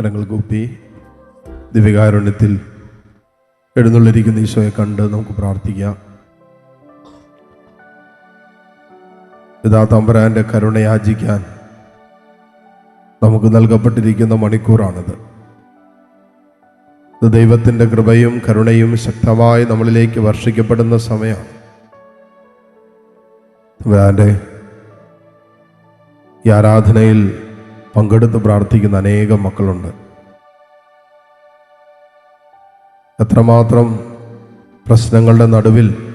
കരങ്ങൾ കൂപ്പി ദിവ്യകാരുണ്യത്തിൽ എഴുന്നള്ളിരിക്കുന്ന ഈശോയെ കണ്ട് നമുക്ക് പ്രാർത്ഥിക്കാം. ഇതാ തമ്പുരാന്റെ കരുണയാചിക്കാൻ നമുക്ക് നൽകപ്പെട്ടിരിക്കുന്ന മണിക്കൂറാണിത്. ഇത് ദൈവത്തിന്റെ കൃപയും കരുണയും ശക്തമായി നമ്മളിലേക്ക് വർഷിക്കപ്പെടുന്ന സമയമാണ്. തമ്പരാന്റെ ഈ ആരാധനയിൽ പങ്കെടുത്ത് പ്രാർത്ഥിക്കുന്ന അനേകം മക്കളുണ്ട്. എത്രമാത്രം പ്രശ്നങ്ങളുടെ നടുവിൽ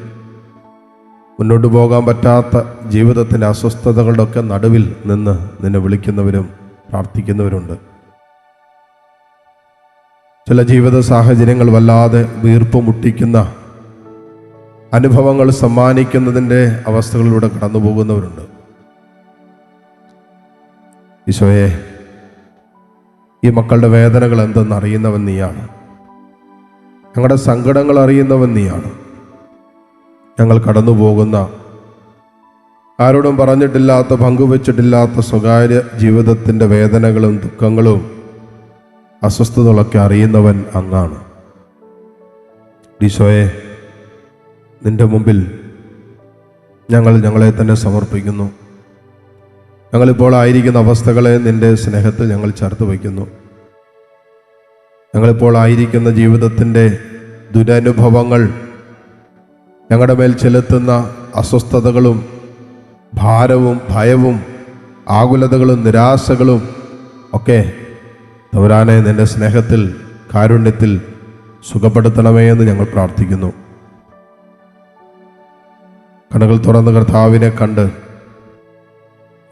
മുന്നോട്ട് പോകാൻ പറ്റാത്ത ജീവിതത്തിന്റെ അസ്വസ്ഥതകളുടെ ഒക്കെ നടുവിൽ നിന്ന് നിന്നെ വിളിക്കുന്നവരും പ്രാർത്ഥിക്കുന്നവരുണ്ട്. ചില ജീവിത സാഹചര്യങ്ങൾ വല്ലാതെ വീർപ്പ് മുട്ടിക്കുന്ന അനുഭവങ്ങൾ സമ്മാനിക്കുന്നതിന്റെ അവസ്ഥകളിലൂടെ കടന്നു പോകുന്നവരുണ്ട് ഈശോയെ ഈ മക്കളുടെ വേദനകൾ എന്തെന്ന് അറിയുന്നവൻ നീയാണ്. ഞങ്ങളുടെ സങ്കടങ്ങൾ അറിയുന്നവൻ നീയാണ്. ഞങ്ങൾ കടന്നു പോകുന്ന ആരോടും പറഞ്ഞിട്ടില്ലാത്ത പങ്കുവച്ചിട്ടില്ലാത്ത സ്വകാര്യ ജീവിതത്തിന്റെ വേദനകളും ദുഃഖങ്ങളും അസ്വസ്ഥതകളൊക്കെ അറിയുന്നവൻ അങ്ങാണ്. ഈശോയെ നിന്റെ മുമ്പിൽ ഞങ്ങൾ ഞങ്ങളെ തന്നെ സമർപ്പിക്കുന്നു. ഞങ്ങളിപ്പോൾ ആയിരിക്കുന്ന അവസ്ഥകളെ നിന്റെ സ്നേഹത്തിൽ ഞങ്ങൾ ചേർത്ത് വയ്ക്കുന്നു. ഞങ്ങളിപ്പോൾ ആയിരിക്കുന്ന ജീവിതത്തിന്റെ ദുരനുഭവങ്ങൾ ഞങ്ങളുടെ മേൽ ചെലുത്തുന്ന അസ്വസ്ഥതകളും ഭാരവും ഭയവും ആകുലതകളും നിരാശകളും ഒക്കെ തവരാനെ നിന്റെ സ്നേഹത്തിൽ കാരുണ്യത്തിൽ സുഖപ്പെടുത്തണമേ എന്ന് ഞങ്ങൾ പ്രാർത്ഥിക്കുന്നു. കണ്ണുകൾ തുറന്ന് കർത്താവിനെ കണ്ട്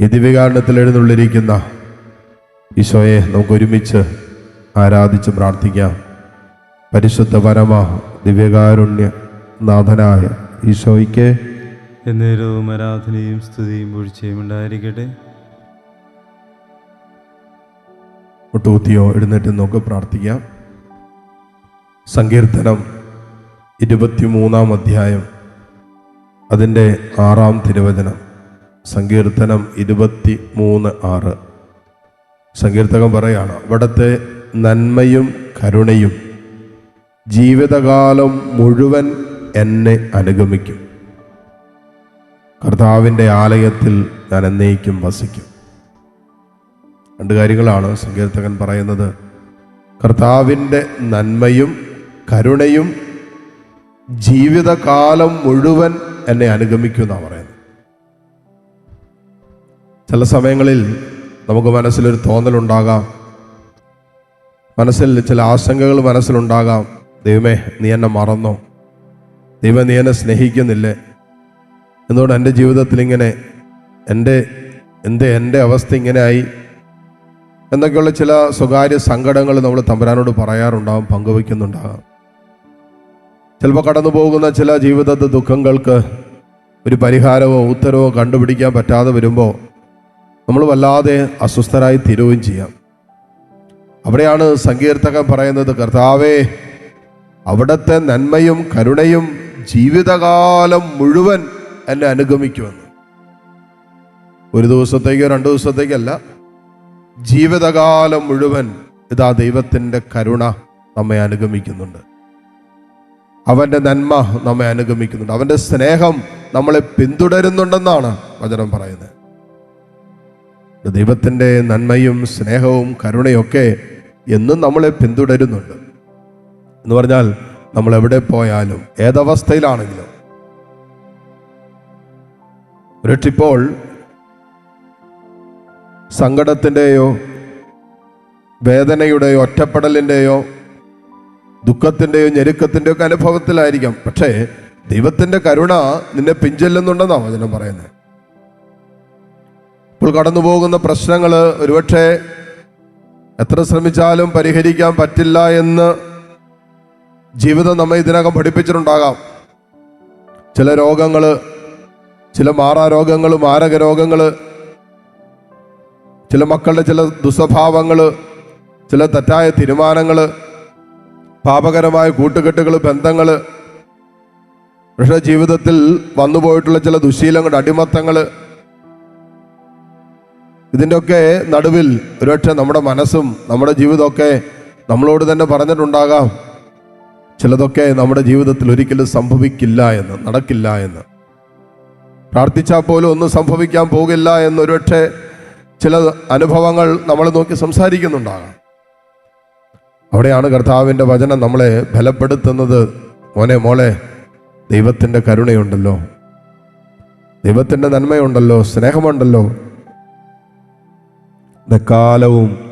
ഈ ദിവ്യകാരണത്തിൽ എഴുന്നള്ളിരിക്കുന്ന ഈശോയെ നമുക്ക് ഒരുമിച്ച് ആരാധിച്ച് പ്രാർത്ഥിക്കാം. പരിശുദ്ധ പരമ ദിവ്യകാരുണ്യ നാഥനായ ഈശോയ്ക്ക് എന്നേരവും ആരാധനയും സ്തുതിയും പൂഴ്ചയും ഉണ്ടായിരിക്കട്ടെ. മുട്ടുകുത്തിയോ എഴുന്നേറ്റ് നോക്ക് പ്രാർത്ഥിക്കാം. സങ്കീർത്തനം ഇരുപത്തിമൂന്നാം അധ്യായം അതിന്റെ ആറാം തിരുവചനം. സങ്കീർത്തനം ഇരുപത്തി മൂന്ന് ആറ്. സങ്കീർത്തകം പറയാണ് ഇവിടുത്തെ നന്മയും കരുണയും ജീവിതകാലം മുഴുവൻ എന്നെ അനുഗമിക്കും. കർത്താവിന്റെ ആലയത്തിൽ ഞാൻ എന്നേക്കും വസിക്കും. രണ്ട് കാര്യങ്ങളാണ് സങ്കീർത്തകൻ പറയുന്നത്. കർത്താവിന്റെ നന്മയും കരുണയും ജീവിതകാലം മുഴുവൻ എന്നെ അനുഗമിക്കുന്ന പറയുന്നത്. ചില സമയങ്ങളിൽ നമുക്ക് മനസ്സിലൊരു തോന്നലുണ്ടാകാം. മനസ്സിൽ ചില ആശങ്കകൾ മനസ്സിലുണ്ടാകാം. ദൈവമേ നീ എന്നെ മറന്നോ? ദൈവം നീ എന്നെ സ്നേഹിക്കുന്നില്ലേ? എന്നോട് എന്റെ ജീവിതത്തിൽ ഇങ്ങനെ എന്റെ എന്റെ എന്റെ അവസ്ഥ ഇങ്ങനെയായി. എന്നൊക്കെയുള്ള ചില സ്വകാര്യ സങ്കടങ്ങൾ നമ്മൾ തമ്പുരാനോട് പറയാറുണ്ടാകും പങ്കുവയ്ക്കുന്നുണ്ടാകാം. ചിലപ്പോൾ കടന്നു പോകുന്ന ചില ജീവിതത്തെ ദുഃഖങ്ങൾക്ക് ഒരു പരിഹാരമോ ഉത്തരവോ കണ്ടുപിടിക്കാൻ പറ്റാതെ വരുമ്പോൾ നമ്മൾ വല്ലാതെ അസ്വസ്ഥരായി തീരുകയും ചെയ്യാം. അവിടെയാണ് സങ്കീർത്തകൻ പറയുന്നത് കർത്താവേ അവിടുത്തെ നന്മയും കരുണയും ജീവിതകാലം മുഴുവൻ എന്നെ അനുഗമിക്കുമെന്ന്. ഒരു ദിവസത്തേക്കോ രണ്ട് ദിവസത്തേക്കല്ല ജീവിതകാലം മുഴുവൻ ഇതാ ദൈവത്തിന്റെ കരുണ നമ്മെ അനുഗമിക്കുന്നുണ്ട്. അവന്റെ നന്മ നമ്മെ അനുഗമിക്കുന്നുണ്ട്. അവന്റെ സ്നേഹം നമ്മളെ പിന്തുടരുന്നുണ്ടെന്നാണ് വചനം പറയുന്നത്. ദൈവത്തിന്റെ നന്മയും സ്നേഹവും കരുണയൊക്കെ എന്നും നമ്മളെ പിന്തുടരുന്നുണ്ട്. എന്ന് പറഞ്ഞാൽ നമ്മൾ എവിടെ പോയാലും ഏതവസ്ഥയിലാണെങ്കിലും. ഒരിട്ടിപ്പോൾ സങ്കടത്തിന്റെയോ വേദനയുടെയോ ഒറ്റപ്പെടലിന്റെയോ ദുഃഖത്തിന്റെയോ ഞെരുക്കത്തിന്റെയോ ഒക്കെ അനുഭവത്തിലായിരിക്കാം. പക്ഷേ ദൈവത്തിന്റെ കരുണ നിന്നെ പിഞ്ചെല്ലുന്നുണ്ടെന്നാണ് വചനം പറയുന്നത്. ഇപ്പോൾ കടന്നു പോകുന്ന പ്രശ്നങ്ങൾ ഒരുപക്ഷെ എത്ര ശ്രമിച്ചാലും പരിഹരിക്കാൻ പറ്റില്ല എന്ന് ജീവിതം നമ്മെ ഇതിനകം പഠിപ്പിച്ചിട്ടുണ്ടാകാം. ചില രോഗങ്ങൾ ചില മാറാരോഗങ്ങൾ മാരക രോഗങ്ങൾ ചില മക്കളുടെ ചില ദുസ്വഭാവങ്ങൾ ചില തെറ്റായ തീരുമാനങ്ങൾ പാപകരമായ കൂട്ടുകെട്ടുകൾ ബന്ധങ്ങൾ പക്ഷേ ജീവിതത്തിൽ വന്നുപോയിട്ടുള്ള ചില ദുശീലങ്ങളുടെ അടിമത്തങ്ങൾ ഇതിന്റെയൊക്കെ നടുവിൽ ഒരുപക്ഷെ നമ്മുടെ മനസ്സും നമ്മുടെ ജീവിതമൊക്കെ നമ്മളോട് തന്നെ പറഞ്ഞിട്ടുണ്ടാകാം. ചിലതൊക്കെ നമ്മുടെ ജീവിതത്തിൽ ഒരിക്കലും സംഭവിക്കില്ല എന്ന് നടക്കില്ല എന്ന്. പ്രാർത്ഥിച്ചാൽ പോലും ഒന്നും സംഭവിക്കാൻ പോകില്ല എന്നൊരുപക്ഷെ ചില അനുഭവങ്ങൾ നമ്മൾ നോക്കി സംസാരിക്കുന്നുണ്ടാകാം. അവിടെയാണ് കർത്താവിന്റെ വചനം നമ്മളെ ബലപ്പെടുത്തുന്നത്. മോനെ മോളെ ദൈവത്തിന്റെ കരുണയുണ്ടല്ലോ. ദൈവത്തിന്റെ നന്മയുണ്ടല്ലോ സ്നേഹമുണ്ടല്ലോ. കാലവും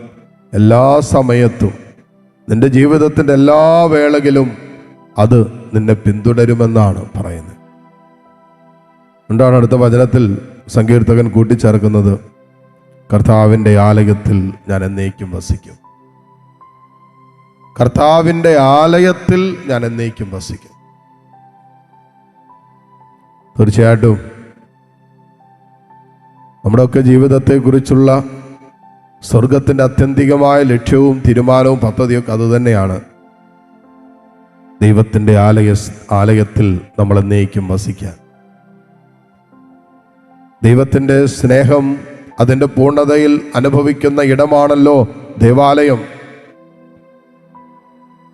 എല്ലാ സമയത്തും നിന്റെ ജീവിതത്തിന്റെ എല്ലാ വേളകളിലും അത് നിന്നെ പിന്തുടരുമെന്നാണ് പറയുന്നത്. എന്താണ് അടുത്ത വചനത്തിൽ സങ്കീർത്തകൻ കൂട്ടിച്ചേർക്കുന്നത്. കർത്താവിന്റെ ആലയത്തിൽ ഞാൻ എന്നേക്കും വസിക്കും. കർത്താവിന്റെ ആലയത്തിൽ ഞാൻ എന്നേക്കും വസിക്കും. തീർച്ചയായിട്ടും നമ്മുടെയൊക്കെ ജീവിതത്തെക്കുറിച്ചുള്ള സ്വർഗത്തിന്റെ അത്യന്തികമായ ലക്ഷ്യവും തീരുമാനവും പദ്ധതിയൊക്കെ അതുതന്നെയാണ് ദൈവത്തിന്റെ ആലയ ആലയത്തിൽ നമ്മൾ എന്നേക്കും വസിക്കാൻ. ദൈവത്തിന്റെ സ്നേഹം അതിന്റെ പൂർണതയിൽ അനുഭവിക്കുന്ന ഇടമാണല്ലോ ദേവാലയം.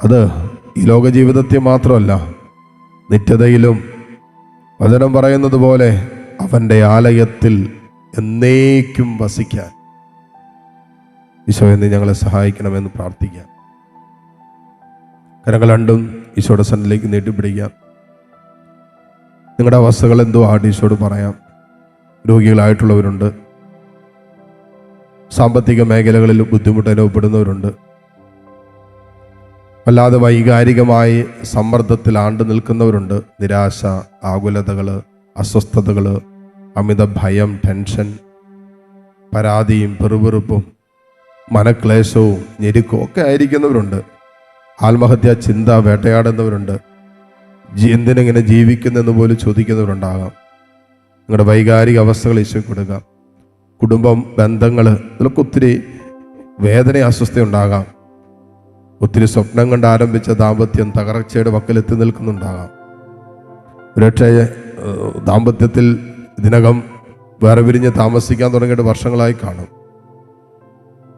അത് ഈ ലോക ജീവിതത്തിൽ മാത്രമല്ല നിത്യതയിലും വചനം പറയുന്നത് പോലെ അവന്റെ ആലയത്തിൽ എന്നേക്കും വസിക്കാൻ. ഈശോ എന്ന് ഞങ്ങളെ സഹായിക്കണമെന്ന് പ്രാർത്ഥിക്കാം. കരങ്ങൾ രണ്ടും ഈശോയുടെ സന്നിലേക്ക് നീട്ടിപ്പിടിക്കാം നിങ്ങളുടെ അവസ്ഥകൾ എന്തോ ആണ് ഈശോട് പറയാം. രോഗികളായിട്ടുള്ളവരുണ്ട്. സാമ്പത്തിക മേഖലകളിൽ ബുദ്ധിമുട്ട് അനുഭവപ്പെടുന്നവരുണ്ട്. വല്ലാതെ വൈകാരികമായി സമ്മർദ്ദത്തിൽ ആണ്ടു നിൽക്കുന്നവരുണ്ട്. നിരാശ ആകുലതകൾ അസ്വസ്ഥതകൾ അമിത ഭയം ടെൻഷൻ പരാതിയും പെറുപെറുപ്പും മനക്ലേശവും ഞെരുക്കവും ഒക്കെ ആയിരിക്കുന്നവരുണ്ട്. ആത്മഹത്യാ ചിന്ത വേട്ടയാടുന്നവരുണ്ട്. എന്തിനെങ്ങനെ ജീവിക്കുന്നെന്ന് പോലും ചോദിക്കുന്നവരുണ്ടാകാം. നിങ്ങളുടെ വൈകാരിക അവസ്ഥകൾ ഈശോ കൊടുക്കാം. കുടുംബം ബന്ധങ്ങൾ ഇതിലൊക്കെ ഒത്തിരി വേദന അസ്വസ്ഥ ഉണ്ടാകാം. ഒത്തിരി സ്വപ്നം കണ്ട് ആരംഭിച്ച ദാമ്പത്യം തകർച്ചയുടെ വക്കലെത്തി നിൽക്കുന്നുണ്ടാകാം. ഒരുപക്ഷെ ദാമ്പത്യത്തിൽ ഇതിനകം വേറെ വിരിഞ്ഞ് താമസിക്കാൻ തുടങ്ങിയിട്ട് വർഷങ്ങളായി കാണും.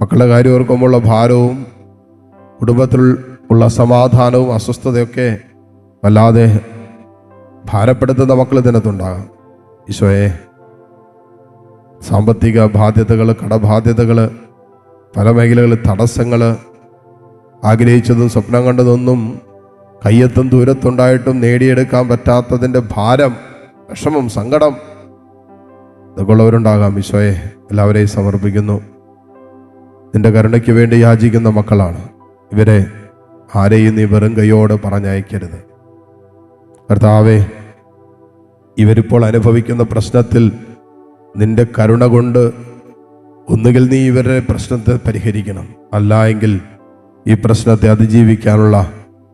മക്കളുടെ കാര്യം ഓർക്കുമ്പോഴുള്ള ഭാരവും കുടുംബത്തിൽ ഉള്ള സമാധാനവും അസ്വസ്ഥതയൊക്കെ വല്ലാതെ ഭാരപ്പെടുത്തുന്ന മക്കൾ ഇതിനകത്തുണ്ടാകാം. ഈശോയെ സാമ്പത്തിക ബാധ്യതകൾ കടബാധ്യതകൾ പല മേഖലകളിൽ തടസ്സങ്ങൾ ആഗ്രഹിച്ചതും സ്വപ്നം കണ്ടതൊന്നും കയ്യെത്തും ദൂരത്തുണ്ടായിട്ടും നേടിയെടുക്കാൻ പറ്റാത്തതിന്റെ ഭാരം വിഷമം സങ്കടം ഇതൊക്കെ ഉള്ളവരുണ്ടാകാം. ഈശോയെ എല്ലാവരെയും സമർപ്പിക്കുന്നു. നിന്റെ കരുണയ്ക്ക് വേണ്ടി യാചിക്കുന്ന മക്കളാണ്. ഇവരെ ആരെയും നീ വെറും കൈയോട് പറഞ്ഞയക്കരുത്. കർത്താവേ ഇവരിപ്പോൾ അനുഭവിക്കുന്ന പ്രശ്നത്തിൽ നിന്റെ കരുണ കൊണ്ട് ഒന്നുകിൽ നീ ഇവരുടെ പ്രശ്നത്തെ പരിഹരിക്കണം. അല്ല എങ്കിൽ ഈ പ്രശ്നത്തെ അതിജീവിക്കാനുള്ള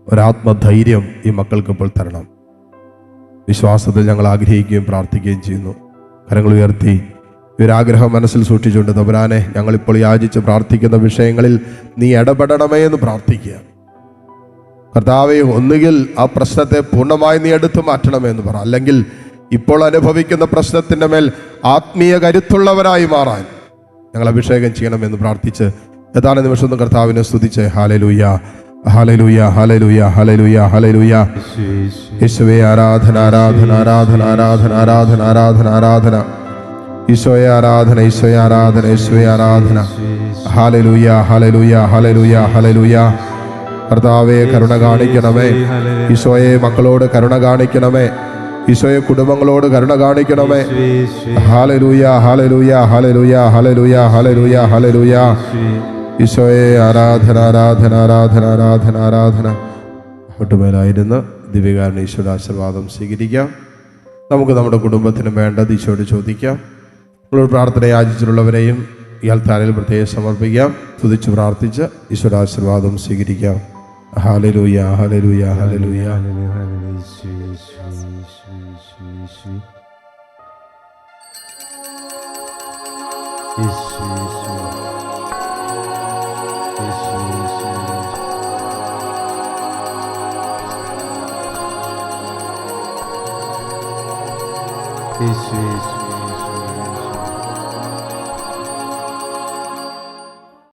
ഒരാത്മധൈര്യം ഈ മക്കൾക്ക് ഇപ്പോൾ തരണം. വിശ്വാസത്തിൽ ഞങ്ങൾ ആഗ്രഹിക്കുകയും പ്രാർത്ഥിക്കുകയും ചെയ്യുന്നു. കരങ്ങൾ ഉയർത്തി ഇവരാഗ്രഹം മനസ്സിൽ സൂക്ഷിച്ചുകൊണ്ട് തമ്പുരാനെ ഞങ്ങളിപ്പോൾ യാചിച്ച് പ്രാർത്ഥിക്കുന്ന വിഷയങ്ങളിൽ നീ ഇടപെടണമേ എന്ന് പ്രാർത്ഥിക്കുക. കർത്താവെ ഒന്നുകിൽ ആ പ്രശ്നത്തെ പൂർണമായി നീ എടുത്തു മാറ്റണമേ എന്ന് പറ. അല്ലെങ്കിൽ ഇപ്പോൾ അനുഭവിക്കുന്ന പ്രശ്നത്തിന്റെ മേൽ ആത്മീയ കരുത്തുള്ളവരായി മാറാൻ ഞങ്ങൾ അഭിഷേകം ചെയ്യണമെന്ന് പ്രാർത്ഥിച്ച് ഏതാനും നിമിഷം ഒന്ന് കർത്താവിനെ സ്തുതിച്ച് hallelujah hallelujah hallelujah hallelujah hallelujah. യേശുവേ ആരാധന ആരാധന ആരാധന ആരാധന ആരാധന ആരാധന ആരാധന. ഈശോയെ ആരാധന ഈശോയെ ആരാധന ഈശോയെ ആരാധന. ഹാലലൂയ ഹാലലൂയ ഹാലലൂയ ഹാലലൂയ കർത്താവെ കരുണ കാണിക്കണമേ. ഈശോയെ മക്കളോട് കരുണ കാണിക്കണമേ. ഈശോയെ കുടുംബങ്ങളോട് കരുണ കാണിക്കണമേ. Hallelujah hallelujah hallelujah hallelujah hallelujah hallelujah ഈശോയെ ആരാധന ആരാധന ആരാധന ആരാധന ആരാധന. ഒട്ടുമേലായിരുന്ന് ദിവ്യകാരൻ ഈശോയുടെ ആശീർവാദം സ്വീകരിക്കാം. നമുക്ക് നമ്മുടെ കുടുംബത്തിന് വേണ്ടത് ഈശോയോട് ചോദിക്കാം. പ്രാർത്ഥന യാചിച്ചിട്ടുള്ളവരെയും ഈ അൽത്താരയിൽ പ്രത്യേകം സമർപ്പിക്കാം. തുതിച്ച് പ്രാർത്ഥിച്ച് ഈശ്വര ആശീർവാദം സ്വീകരിക്കാം ഹാലലൂയ ഹാലലൂയ ഹാലലൂയ യേശു യേശു